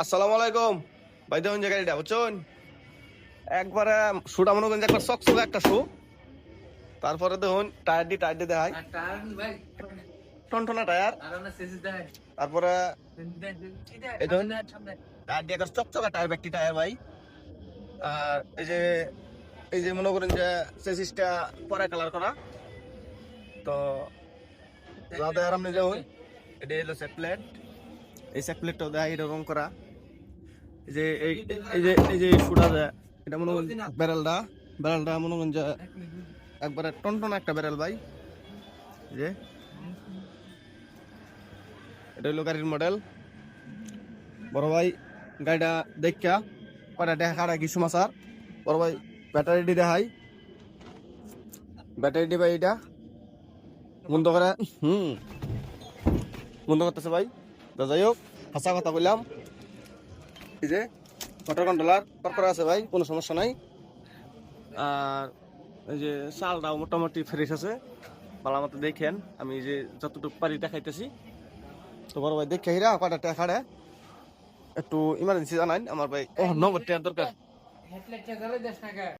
আসসালামু আলাইকুম ভাই দেখুন যে গাড়িটা বুঝছেন? একবারে শুটা মনে করেন যে একবার চকচকে একটা শু। তারপরে দেখুন টায়ার দি টায়ার দি দেখাই। টনটনা টায়ার। তারপরে এই ধরুন টায়ার দিয়ে একবার চকচকা টায়ার ব্যক্তি টায়ার ভাই। আর এই যে এই যে মনে করেন যে চেসিসটা পরে কালার করা। তো যাতে আর আপনি দেখুন এটা হলো সেট প্লেট এই সেট প্লেটটাও দেয় এরকম করা। এই যে এই এই যে এই যে শুটা দেয় এটা মনে করেন ব্যারেলটা ব্যারেলটা মনে করেন যে একবারে টনটন একটা ব্যারেল ভাই। যে। এটা হলো গাড়ির মডেল বড় ভাই গাড়িটা দেখা কটা দেখা কাটা কি সমাচার? বড় ভাই ব্যাটারিটি দেখাই। ব্যাটারিটি ভাই এটা। বন্ধ করে হুম। বন্ধ করতেছে ভাই। তো যাই হোক হাসা কথা বললাম এই যে ওয়াটার কন্ট্রোলার করা আছে ভাই কোনো সমস্যা নাই। আর এই যে চালটাও মোটামুটি ফ্রেশ আছে। ভালো মতো দেখেন আমি যে যতটুকু পারি দেখাইতেছি। তো বড় ভাই দেখে হিরা কটা টাকা একটু ইমার্জেন্সি জানাইন আমার ভাই ও নম্বর দরকার।